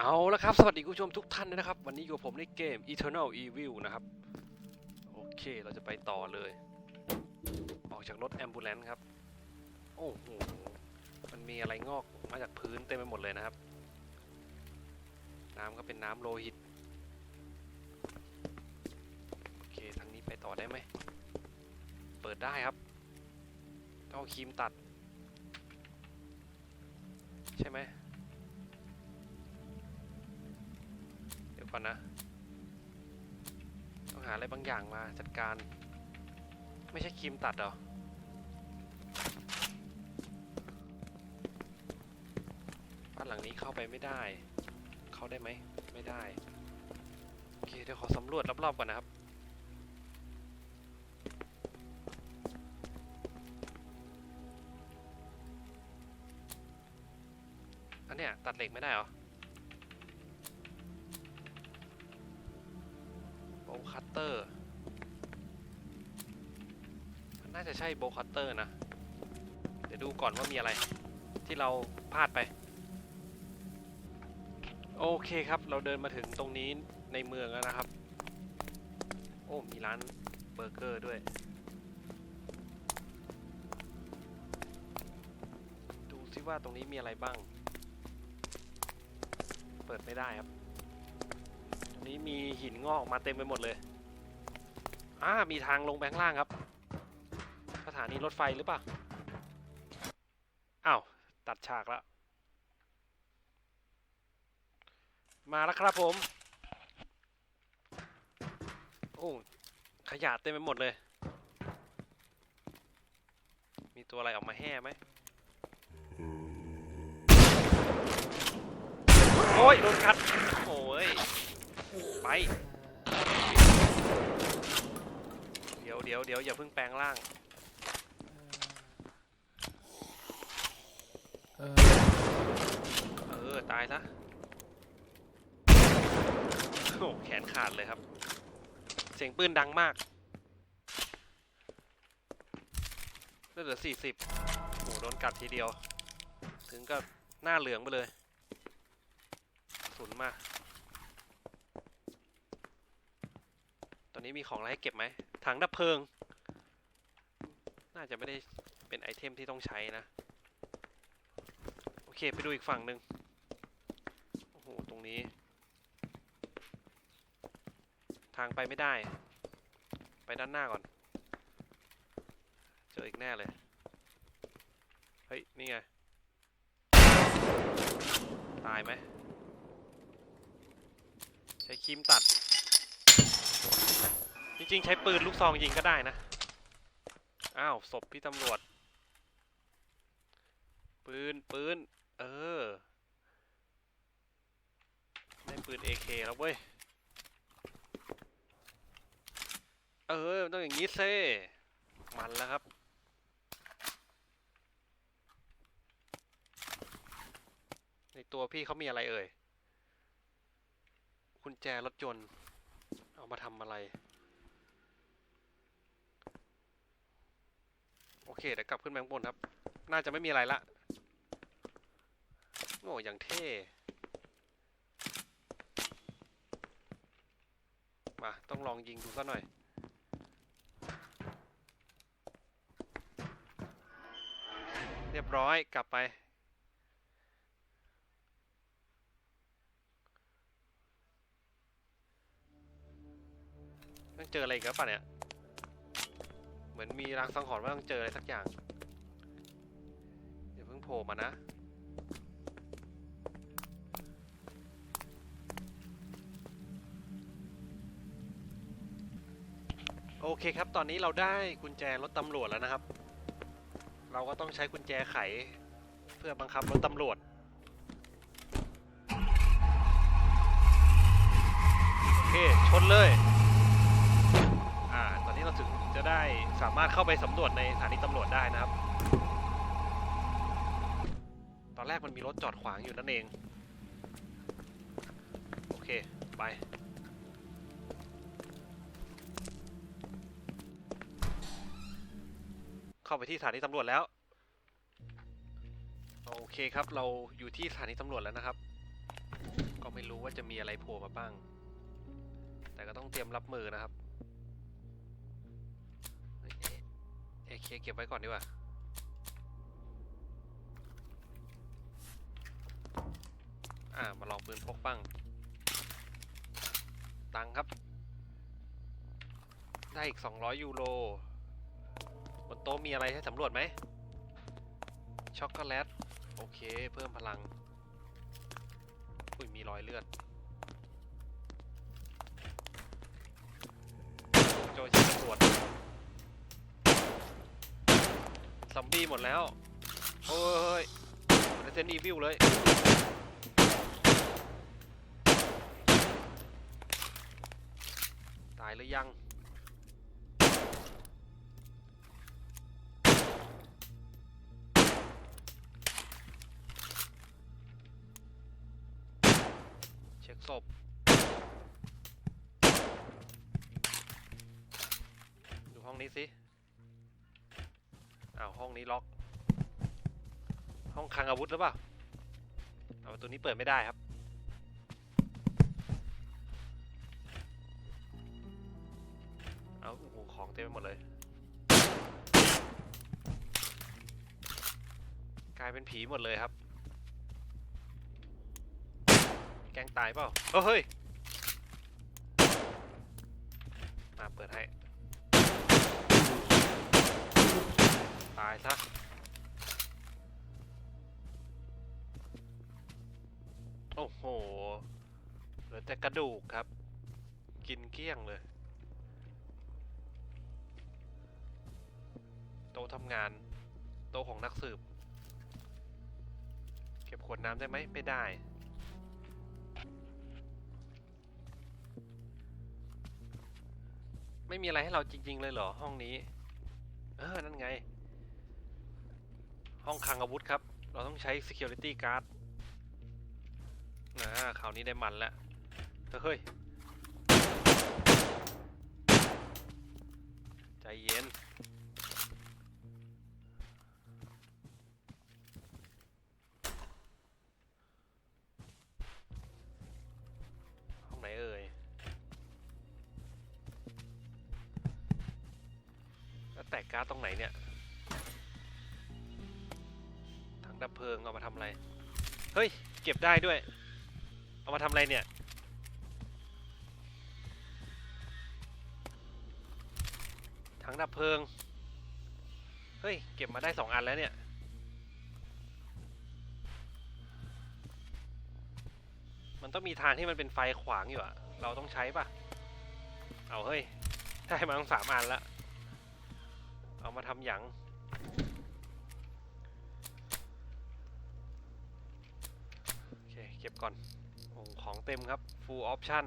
เอาละครับ สวัสดีคุณผู้ชมทุกท่านนะครับ วันนี้อยู่กับผมในเกม Eternal Evil นะครับ โอเคเราจะไปต่อเลย ออกจากรถแอมบูเลนครับ โอ้โห มันมีอะไรงอกมาจากพื้นเต็มไปหมดเลยนะครับ น้ำก็เป็นน้ำโลหิต โอเค ทางนี้ไปต่อได้ไหม เปิดได้ครับ ต้องครีมตัด ใช่ไหม ก่อนนะ ต้องหาอะไรบางอย่างมาจัดการ ไม่ใช่ครีมตัดหรอ บ้านหลังนี้เข้าไปไม่ได้ เข้าได้ไหม ไม่ได้ โอเค เดี๋ยวขอสำรวจรอบๆก่อนนะครับอันเนี้ยตัดเหล็กไม่ได้หรอ บคัตเตอร์ มันน่าจะใช่โบคัตเตอร์นะ เดี๋ยวดูก่อนว่ามีอะไร ที่เราพลาดไป โอเคครับเราเดินมาถึงตรงนี้ในเมืองแล้วนะครับ โอ้ มีร้านเบอร์เกอร์ด้วย ดูซิว่าตรงนี้มีอะไรบ้าง เปิดไม่ได้ครับ นี้มีหินงอกมาเต็มไปหมดเลยอ่ามีทางลงไปข้างล่างครับ สถานีรถไฟหรือเปล่า อ้าว ตัดฉากแล้ว มาแล้วครับผม โอ้ ขยะเต็มไปหมดเลย มีตัวอะไรออกมาแห่ไหมโอ้ย โดนกัด ไปเดี๋ยวเดี๋ยวเดี๋ยวอย่าเพิ่งแปลงร่างเออเออตายซะโอ้แขนขาดเลยครับ เสียงปืนดังมากเลือดเหลือสี่สิบโอ้โดนกัดทีเดียว ถึงกับหน้าเหลืองไปเลย สุนย์มาก ต อนนี้มีของอะไรให้เก็บไหม ถังดับเพลิง น่าจะไม่ได้เป็นไอเทมที่ต้องใช้นะ โอเค ไปดูอีกฝั่งหนึ่งโอ้โห ตรงนี้ ทางไปไม่ได้ ไปด้านหน้าก่อน เจออีกแน่เลย เฮ้ย นี่ไง ตายไหม ใช้คีมตัด ริง ๆ ใช้ปืนลูกซองยิงก็ได้นะ อ้าวศพพี่ตำรวจ ปืนปืน เออ ได้ปืน AK แล้วเว้ย เออ ต้องอย่างนี้เซ่มันแล้วครับในตัวพี่เขามีอะไรเอ่ย กุญแจรถยนต์ เอามาทำอะไร โอเคเดี๋ยวกลับขึ้นไปข้างบนครับ น่าจะไม่มีอะไรละโอ้อย่างเท่ มา ต้องลองยิงดูซะหน่อย เรียบร้อยกลับไป ต้องเจออะไรอีกแล้วป่ะเนี่ย เหมือนมีรางสังหรณ์ว่าต้องเจออะไรสักอย่างอย่าเพิ่งโผล่มานะโอเคครับ ตอนนี้เราได้กุญแจรถตำรวจแล้วนะครับ เราก็ต้องใช้กุญแจไข เพื่อบังคับรถตำรวจ โอเค ชนเลย อ่า ตอนนี้เราถึง จะได้สามารถเข้าไปสำรวจในสถานีตำรวจได้นะครับ ตอนแรกมันมีรถจอดขวางอยู่นั่นเอง โอเค ไป เข้าไปที่สถานีตำรวจแล้ว โอเคครับ เราอยู่ที่สถานีตำรวจแล้วนะครับ ก็ไม่รู้ว่าจะมีอะไรโผล่มาบ้าง แต่ก็ต้องเตรียมรับมือนะครับ เอเคเก็บไว้ก่อนดีกว่าอ่ามาลองปืนพกบ้าง ตังค์ครับ ได้อีก 200 ยูโร บนโต๊ะมีอะไรให้สำรวจไหม ช็อกโกแลต โอเค เพิ่มพลัง อุ้ย มีรอยเลือด โจยชิตำรวจ อมบี้หมดแล้วโอ้ย Resident Evil เลยตายหรือยังเช็คศพดูห้องนี้สิ เอาห้องนี้ล็อก ห้องคลังอาวุธหรือเปล่าเอาประตูนี้เปิดไม่ได้ครับ เอาโอ้โหของเต็มไปหมดเลย กลายเป็นผีหมดเลยครับ แกงตายเปล่าเฮ้ย มาเปิดให้ ตายซะโอ้โห เหลือแต่กระดูกครับ กินเกลี้ยงเลย โต๊ะทำงาน โต๊ะของนักสืบ เก็บขวดน้ำได้ไหม ไม่ได้ ไม่มีอะไรให้เราจริง ๆ เลยเหรอ ห้องนี้ เออ นั่นไง ห้องคลังอาวุธครับ เราต้องใช้ security guard นะคราวนี้ได้มันแล้วเฮ้ย ใจเย็นห้องไหนเอ่ยแล้วแตกการ์ดตรงไหนเนี่ย ดับเพลิงเอามาทำอะไร เฮ้ย เก็บได้ด้วย เอามาทำอะไรเนี่ย ถังดับเพลิง เฮ้ย เก็บมาได้สองอันแล้วเนี่ย มันต้องมีทางที่มันเป็นไฟขวางอยู่อะเราต้องใช้ปะเอาเฮ้ย ได้มาทั้งสามอันแล้วเอามาทำหยัง ก็บก่อนโอ้ของเต็มครับ full option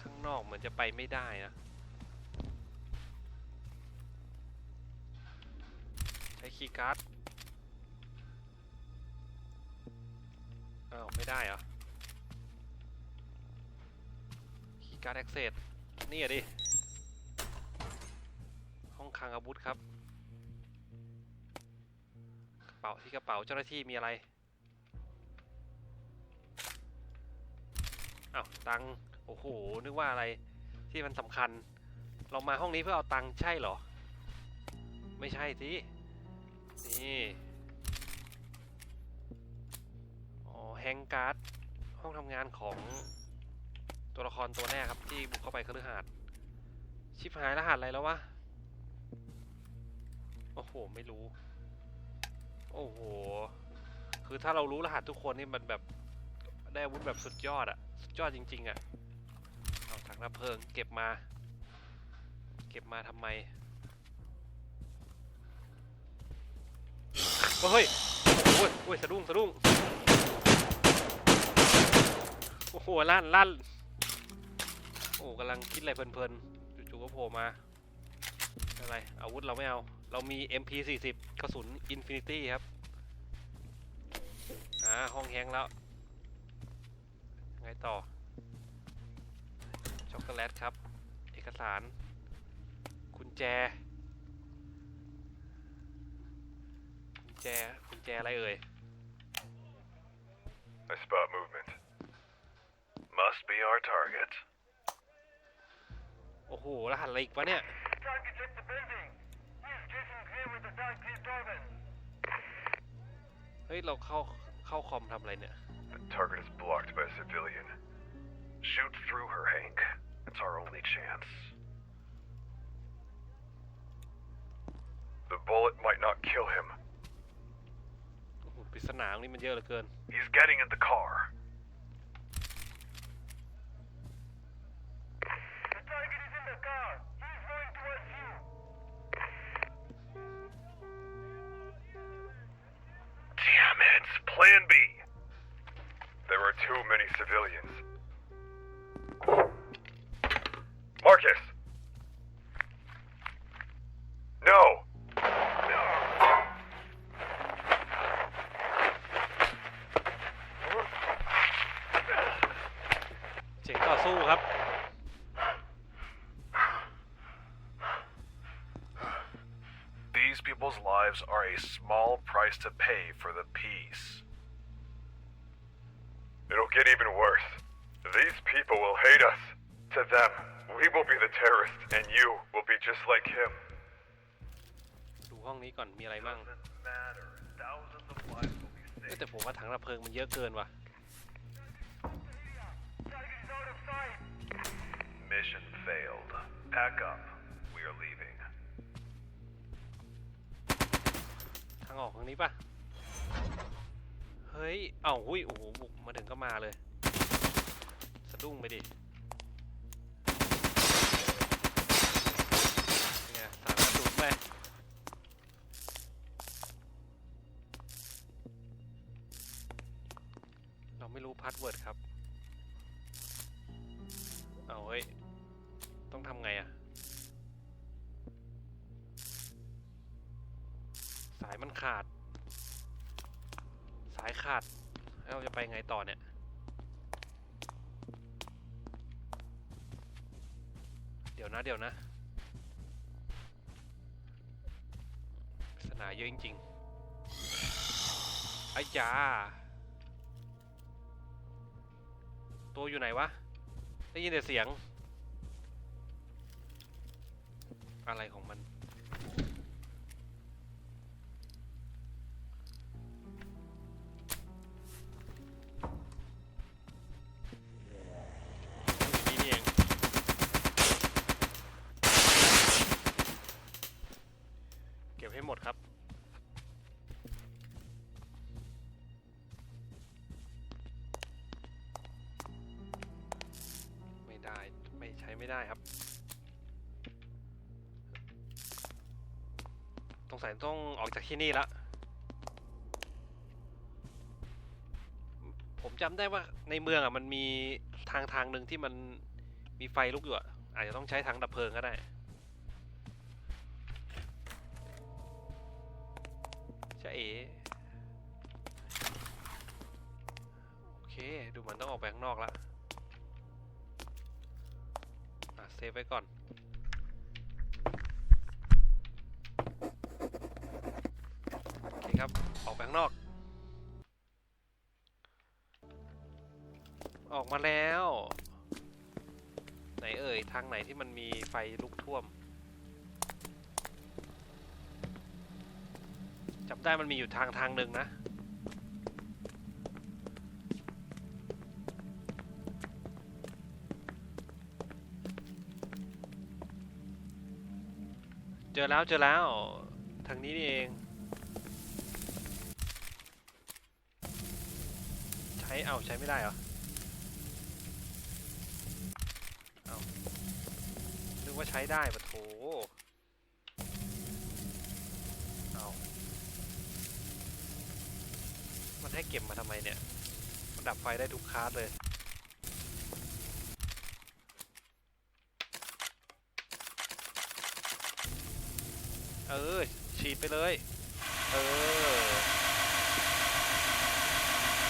ข้างนอกเหมือนจะไปไม่ได้นะใช้คีย์การ์ดอ้าวไม่ได้เหรอคีย์การ์ดแอคเซสนี่อะดิ ห้องคลังอาวุธครับ เป๋าที่กระเป๋าเจ้าหน้าที่มีอะไรอ้าวตังโอ้โหนึกว่าอะไรที่มันสำคัญ เรามาห้องนี้เพื่อเอาตังใช่เหรอ ไม่ใช่สินี่อ๋อแฮงการ์ดห้องทำงานของตัวละครตัวแรกครับที่บุกเข้าไปคฤหาสน์ชิบหายรหัสอะไรแล้ววะ โอ้โห ไม่รู้ โอ้โห คือถ้าเรารู้รหัสทุกคนนี่มันแบบได้วุธแบบสุดยอดอะสุดยอดจริง ๆอะเอาถังดับเพลิงเก็บมา เก็บมาทำไม เฮ้ย โอ้ยโอ้ยสะดุ้งสะดุ้ง โอ้โหลั่นลั่นโอ้กำลังคิดอะไรเพลินๆจู่ๆก็โผล่มา อะไร อาวุธเราไม่เอา เรามี MP40 กระสุน Infinity ครับ อ่า ห้องแฮงแล้ว ไงต่อ ช็อกโกแลตครับ เอกสาร กุญแจแจ กุญแจอะไรเอ่ย I spot movement. Must be our target. โอ้โห รหัสอะไรอีกวะเนี่ย Target check the building. เฮ้ย เราเข้าเข้าคอมทำอะไรเนี่ย The target is blocked by a civilian. Shoot through her, Hank. It's our only chance. The bullet might not kill him. โอ้โหปริศนาตรงนี้มันเยอะเหลือเกิน He's getting in the car. people's lives are a small price to pay for the peace. It'll get even worse. These people will hate us. To them, we will be the terrorists, and you will be just like him. ดูห้องนี้ก่อน มีอะไรบ้าง Doesn't matter. Thousands of lives will be เอ้ย saved. แต่ผมว่าถังดับเพลิงมันเยอะเกินว่ะ Target is out of sight. Mission failed. Pack up. We are leaving. ออกทางนี้ปะเฮ้ย เอ้าหุยโอ้โห บุกมาถึงก็มาเลย สะดุ้งไปดิเนี่ยสามกระสุนไปเราไม่รู้พาสเวิร์ดครับ เอาเฮ้ย ต้องทำไงอะ สายมันขาด สายขาดแล้วเราจะไปไงต่อเนี่ย เดี๋ยวนะเดี๋ยวนะปริศนาเยอะจริงๆไอ้ยาตัวอยู่ไหนวะ ได้ยินแต่เสียง อะไรของมัน ได้ครับสงสัยต้องออกจากที่นี่ละ ผมจำได้ว่าในเมืองอะมันมีทางทางหนึ่งที่มันมีไฟลุกอยู่อะ อาจจะต้องใช้ถังดับเพลิงก็ได้จะเอโอเค ดูเหมือนต้องออกไปข้างนอกและ ซฟไว้ก่อน โอเคครับ ออกไปข้างนอก ออกมาแล้ว ไหนเอ่ย ทางไหนที่มันมีไฟลุกท่วมจำได้มันมีอยู่ทางทางหนึ่งนะ เจอแล้วเจอแล้ว ทางนี้นี่เอง ใช้เอาใช้ไม่ได้เหรอเอานึกว่าใช้ได้ปะโถเอามันให้เก็บมาทำไมเนี่ย มันดับไฟได้ทุกคลาสเลย เออ ฉีดไปเลย เออ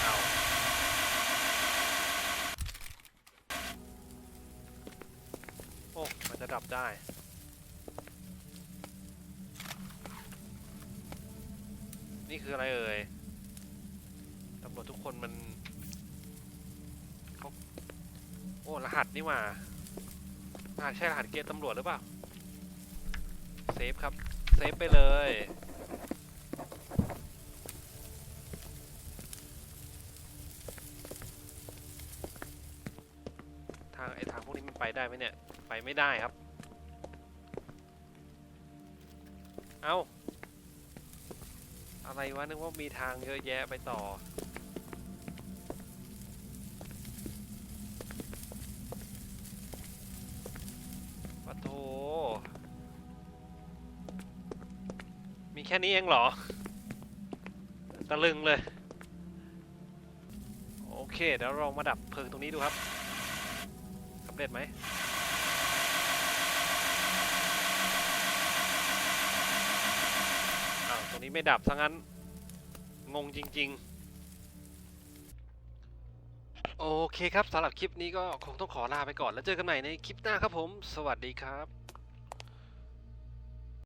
เอาโอ้ มันจะดับได้นี่คืออะไรเอ่ย ตำรวจทุกคนมันเขาโอ้ รหัสนี่ว่ารหัสใช่รหัสเกตตำรวจหรือเปล่า เซฟครับ เซฟไปเลย ทางไอ้ทางพวกนี้มันไปได้ไหมเนี่ย ไปไม่ได้ครับ เอ้า อะไรวะนึกว่ามีทางเยอะแยะไปต่อ แค่นี้เองเหรอ ตะลึงเลย โอเคเดี๋ยวลองมาดับเพลิงตรงนี้ดูครับสำเร็จไหมอ้าวตรงนี้ไม่ดับซะงั้น งงจริง ๆโอเคครับสำหรับคลิปนี้ก็คงต้องขอลาไปก่อนแล้วเจอกันใหม่ในคลิปหน้าครับผม สวัสดีครับ